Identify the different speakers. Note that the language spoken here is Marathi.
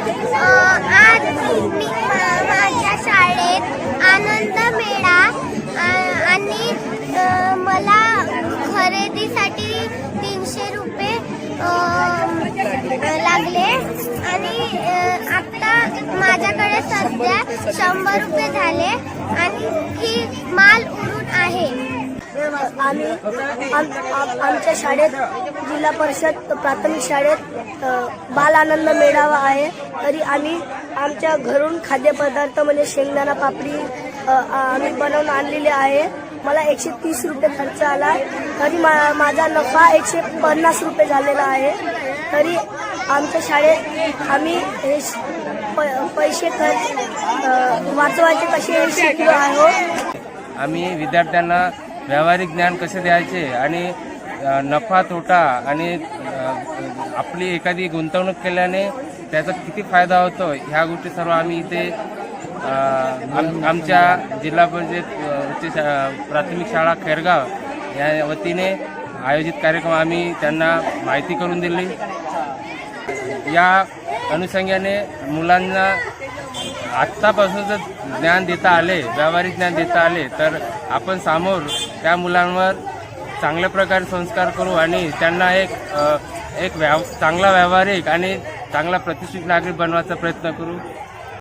Speaker 1: आज मी माझ्या शाळेत आनंद मेळा आणि मला खरेदीसाठी तीनशे रुपये लागले. आणि आता माझ्याकडे सध्या शंभर रुपये झाले आणि ही माल उडून आहे.
Speaker 2: आम्ही आम- आमच्या शाळेत जिल्हा परिषद प्राथमिक शाळेत बाल आनंद मेळावा आहे. तरी आम्ही आमच्या घरून खाद्यपदार्थ म्हणजे शेंगदाणा पापडी आम्ही बनवून आणलेले आहे. मला एकशे तीस रुपये खर्च आला. तरी मा- माझा नफा एकशे पन्नास रुपये झालेला आहे. तरी आमच्या शाळेत आम्ही हे प- पैसे खर्च वाचवायचे कसे हे शिकलो आहोत.
Speaker 3: आम्ही विद्यार्थ्यांना व्यावहारिक ज्ञान कसे द्यायचे आणि नफा तोटा आणि आपली एखादी गुंतवणूक केल्याने त्याचा किती फायदा होतो ह्या गोष्टी सर्व आम्ही इथे आम- आमच्या जिल्हा परिषद उच्च शा- प्राथमिक शाळा खेरगाव या वतीने आयोजित कार्यक्रम आम्ही त्यांना माहिती करून दिली. या अनुषंगाने मुलांना आत्तापासून जर ज्ञान देता आले व्यावहारिक ज्ञान देता आले तर आपण समोर त्या मुलांवर चांगल्या प्रकारे संस्कार करू आणि त्यांना एक एक व्याव चांगला व्यावहारिक आणि चांगला प्रतिष्ठित नागरिक बनवायचा प्रयत्न करू.